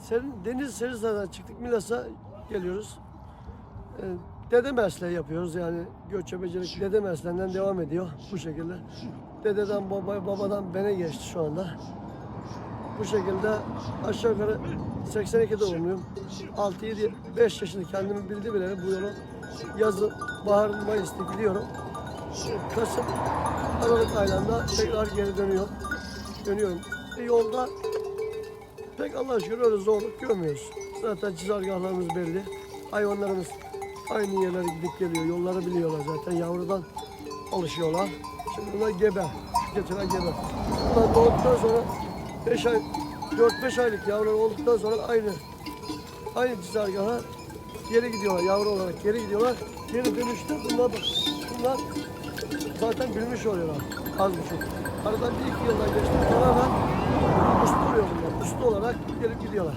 Serin, Deniz Serizler'den çıktık Milas'a geliyoruz. Ee, dede mesleği yapıyoruz yani göçebecilik dede mesleğinden devam ediyor bu şekilde. Dededen baba, babadan bene geçti şu anda. Bu şekilde aşağı yukarı 82 doğumluyum. 6 7 5 yaşında kendimi bildi bile bu yolu yazı bahar Mayıs'ta gidiyorum. Kasım Aralık aylarında tekrar geri dönüyorum. Dönüyorum. E, yolda Pek Allah'a şükür öyle zorluk görmüyoruz. Zaten çizargahlarımız belli. Hayvanlarımız aynı yerlere gidip geliyor. Yolları biliyorlar zaten. Yavrudan alışıyorlar. Şimdi bunlar gebe. Geçen gebe. Bunlar doğduktan sonra 5 ay, 4-5 aylık yavrular olduktan sonra aynı aynı çizargaha geri gidiyorlar. Yavru olarak geri gidiyorlar. Geri dönüşte bunlar, bunlar zaten bilmiş oluyorlar. Az buçuk. Aradan bir iki yıldan geçti gelip gidiyorlar.